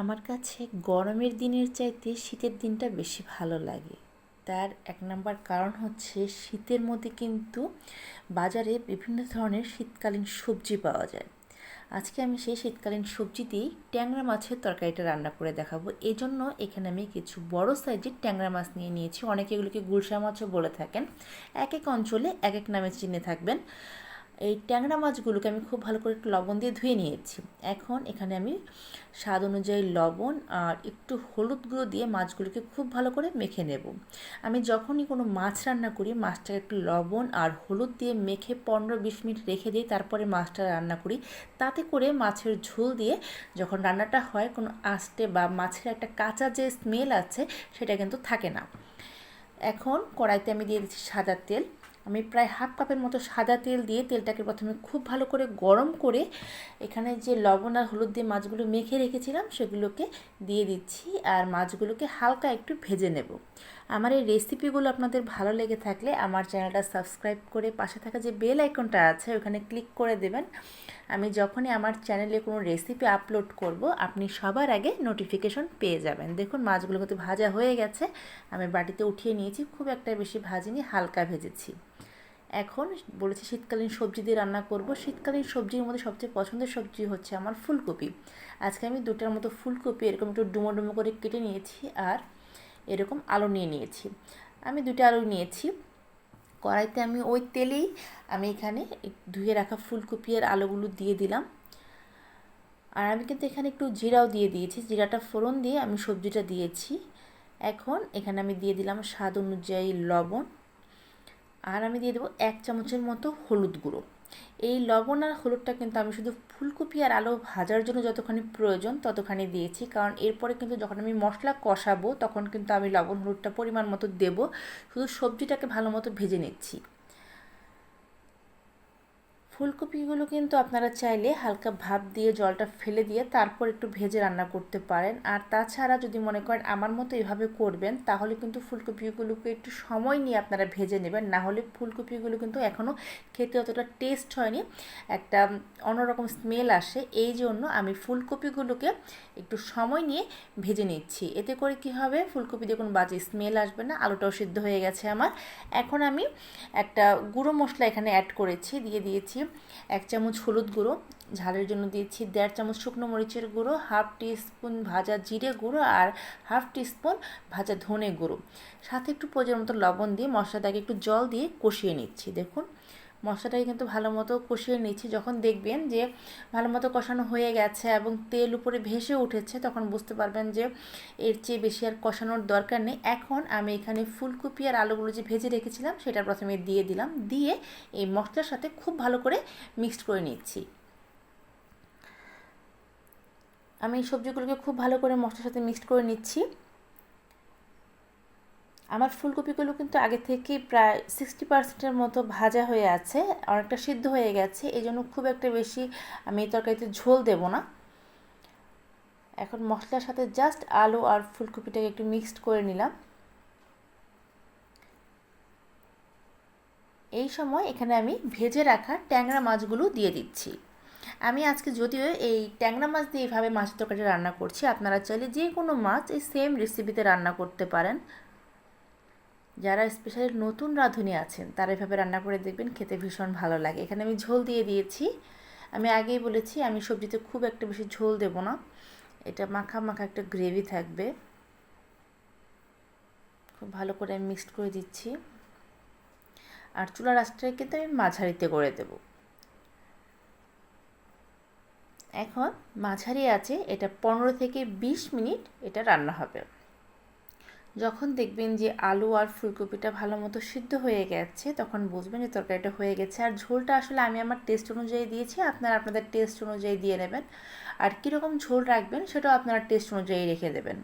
আমার কাছে গরমের দিনের চাইতে শীতের দিনটা বেশি ভালো লাগে। তার এক নম্বর কারণ হচ্ছে শীতের মধ্যে কিন্তু বাজারে বিভিন্ন ধরনের শীতকালীন সবজি পাওয়া যায়। আজকে আমি সেই শীতকালীন সবজি দিয়েই ট্যাংরা মাছের তরকারিটা রান্না করে দেখাবো। এই জন্য এখানে আমি কিছু বড় সাইজের ট্যাংরা মাছ নিয়ে নিয়েছি। অনেকে এগুলোকে গুলশা মাছও বলে থাকেন। এক এক অঞ্চলে এক এক নামে চিনে থাকবেন। এই ট্যাংরা মাছগুলোকে আমি খুব ভালো করে একটু লবণ দিয়ে ধুয়ে নিয়েছি। এখন এখানে আমি স্বাদ অনুযায়ী লবণ আর একটু হলুদ গুঁড়ো দিয়ে মাছগুলোকে খুব ভালো করে মেখে নেব। আমি যখনই কোনো মাছ রান্না করি, মাছটাকে একটু লবণ আর হলুদ দিয়ে মেখে পনেরো বিশ মিনিট রেখে দিই, তারপরে মাছটা রান্না করি। তাতে করে মাছের ঝোল দিয়ে যখন রান্নাটা হয়, কোনো আস্তে বা মাছের একটা কাঁচা যে স্মেল আছে, সেটা কিন্তু থাকে না। এখন কড়াইতে আমি দিয়ে দিচ্ছি সাদা তেল। আমি প্রায় হাফ কাপের মতো সাদা তেল দিয়ে তেলটাকে প্রথমে খুব ভালো করে গরম করে এখানে যে লবণ আর হলুদ দিয়ে মাছগুলো মেখে রেখেছিলাম, সেগুলোকে দিয়ে দিচ্ছি আর মাছগুলোকে হালকা একটু ভেজে নেব। আমার এই রেসিপিগুলো আপনাদের ভালো লেগে থাকলে আমার চ্যানেলটা সাবস্ক্রাইব করে পাশে থাকা যে বেল আইকনটা আছে, ওখানে ক্লিক করে দেবেন। আমি যখনই আমার চ্যানেলে কোনো রেসিপি আপলোড করব, আপনি সবার আগে নোটিফিকেশন পেয়ে যাবেন। দেখুন, মাছগুলো কিন্তু ভাজা হয়ে গেছে। আমি বাটিতে উঠিয়ে নিয়েছি, খুব একটা বেশি ভাজিনি, হালকা ভেজেছি। এখন বলেছি শীতকালীন সবজি দিয়ে রান্না করব। শীতকালীন সবজির মধ্যে সবচেয়ে পছন্দের সবজি হচ্ছে আমার ফুলকপি। আজকে আমি দুটার মতো ফুলকপি, এরকম একটু ডুমো ডুমো করে কেটে নিয়েছি, আর এরকম আলু নিয়ে নিয়েছি। আমি দুটো আলু নিয়েছি। কড়াইতে আমি ওই তেলেই আমি এখানে ধুয়ে রাখা ফুলকপি আর আলুগুলো দিয়ে দিলাম। আর আমি কিন্তু এখানে একটু জিরাও দিয়ে দিয়েছি। জিরাটা ফোড়ন দিয়ে আমি সবজিটা দিয়েছি। এখন এখানে আমি দিয়ে দিলাম স্বাদ অনুযায়ী লবণ। আর আমি দিয়ে দেবো এক চামচের মতো হলুদ গুঁড়ো। এই লবণ আর হলুদটা কিন্তু আমি শুধু ফুলকপি আর আলু ভাজার জন্য যতখানি প্রয়োজন ততখানি দিয়েছি। কারণ এরপরে কিন্তু যখন আমি মশলা কষাবো তখন কিন্তু আমি লবণ হলুদটা পরিমাণ মতো দেবো। শুধু সবজিটাকে ভালো মতো ভেজে নিচ্ছি। ফুলকপিগুলো কিন্তু আপনারা চাইলে হালকা ভাপ দিয়ে, জলটা ফেলে দিয়ে তারপর একটু ভেজে রান্না করতে পারেন। আর তাছাড়া যদি মনে করেন আমার মতো এভাবে করবেন, তাহলে কিন্তু ফুলকপিগুলোকে একটু সময় নিয়ে আপনারা ভেজে নেবেন। না হলে ফুলকপিগুলো কিন্তু এখনও খেতে অতটা টেস্ট হয়নি, একটা অন্যরকম স্মেল আসে। এই জন্য আমি ফুলকপিগুলোকে একটু সময় নিয়ে ভেজে নিচ্ছি। এতে করে কি হবে? ফুলকপি দিয়ে কোনো বাজে স্মেল আসবে না, আলুটাও সিদ্ধ হয়ে গেছে আমার। এখন আমি একটা গুঁড়ো মশলা এখানে অ্যাড করেছি, দিয়ে দিয়েছি এক চামচ হলুদ গুঁড়ো, ঝালের জন্য দিয়েছি দেড় চামচ শুকনো মরিচের গুঁড়ো, হাফ টিস্পুন ভাজা জিরে গুঁড়ো আর হাফ টিস্পুন ভাজা ধনে গুঁড়ো। সাথে একটু প্রয়োজন মতো লবণ দিয়ে মশলাটাকে একটু জল দিয়ে কষিয়ে নিচ্ছি, দেখুন। মশলাটাকে কিন্তু ভালো মতো কষিয়ে নিচ্ছি। যখন দেখবেন যে ভালো মতো কষানো হয়ে গেছে এবং তেল উপরে ভেসে উঠেছে, তখন বুঝতে পারবেন যে এর চেয়ে বেশি আর কষানোর দরকার নেই। এখন আমি এখানে ফুলকপি আর আলুগুলো যে ভেজে রেখেছিলাম, সেটা প্রথমে দিয়ে দিলাম। দিয়ে এই মশলার সাথে খুব ভালো করে মিক্সড করে নিচ্ছি। আমি সবজিগুলোকে খুব ভালো করে মশলার সাথে মিক্সড করে নিচ্ছি। আমার ফুলকপিগুলো কিন্তু আগে থেকে প্রায় সিক্সটি পার্সেন্টের মতো ভাজা হয়ে আছে, অনেকটা সিদ্ধ হয়ে গেছে এই জন্য খুব একটা বেশি আমি এই তরকারিতে ঝোল দেব না। এখন মশলার সাথে জাস্ট আলু আর ফুলকপিটাকে একটু মিক্সড করে নিলাম। এই সময় এখানে আমি ভেজে রাখা ট্যাংরা মাছগুলো দিয়ে দিচ্ছি। আমি আজকে যদিও এই ট্যাংরা মাছ দিয়ে এইভাবে মাছের তরকারি রান্না করছি, আপনারা চাইলে যে কোনো মাছ এই সেম রেসিপিতে রান্না করতে পারেন। যারা স্পেশালি নতুন রাঁধুনি আছেন, তারা এভাবে রান্না করে দেখবেন খেতে ভীষণ ভালো লাগে। এখানে আমি ঝোল দিয়ে দিয়েছি। আমি আগেই বলেছি, আমি সবজিতে খুব একটা বেশি ঝোল দেব না। এটা মাখা মাখা একটা গ্রেভি থাকবে। খুব ভালো করে আমি মিক্সড করে দিচ্ছি। আর চুলার আঁচটাকে কিন্তু আমি মাঝারিতে করে দেব। এখন মাঝারি আছে, এটা পনেরো থেকে বিশ মিনিট এটা রান্না হবে। যখন দেখবেন যে আলু আর ফুলকপিটা ভালো মতো সিদ্ধ হয়ে গেছে, তখন বুঝবেন যে তরকারিটা হয়ে গেছে। আর ঝোলটা আসলে আমি আমার টেস্ট অনুযায়ী দিয়েছি, আপনারা আপনাদের টেস্ট অনুযায়ী দিয়ে নেবেন। আর কীরকম ঝোল রাখবেন সেটাও আপনারা টেস্ট অনুযায়ী রেখে দেবেন।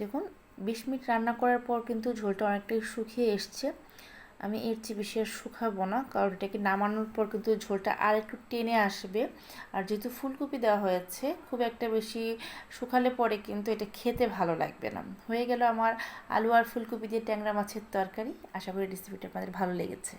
দেখুন, বিশ মিনিট রান্না করার পর কিন্তু ঝোলটা অনেকটাই শুকিয়ে এসছে। আমি এর চেয়ে বেশি আর শুকাবো না, কারণ এটাকে নামানোর পর কিন্তু ঝোলটা আর একটু টেনে আসবে। আর যেহেতু ফুলকপি দেওয়া হয়েছে, খুব একটা বেশি শুকালে পরে কিন্তু এটা খেতে ভালো লাগবে না। হয়ে গেল আমার আলু আর ফুলকপি দিয়ে ট্যাংরা মাছের তরকারি। আশা করি রেসিপিটা আপনাদের ভালো লেগেছে।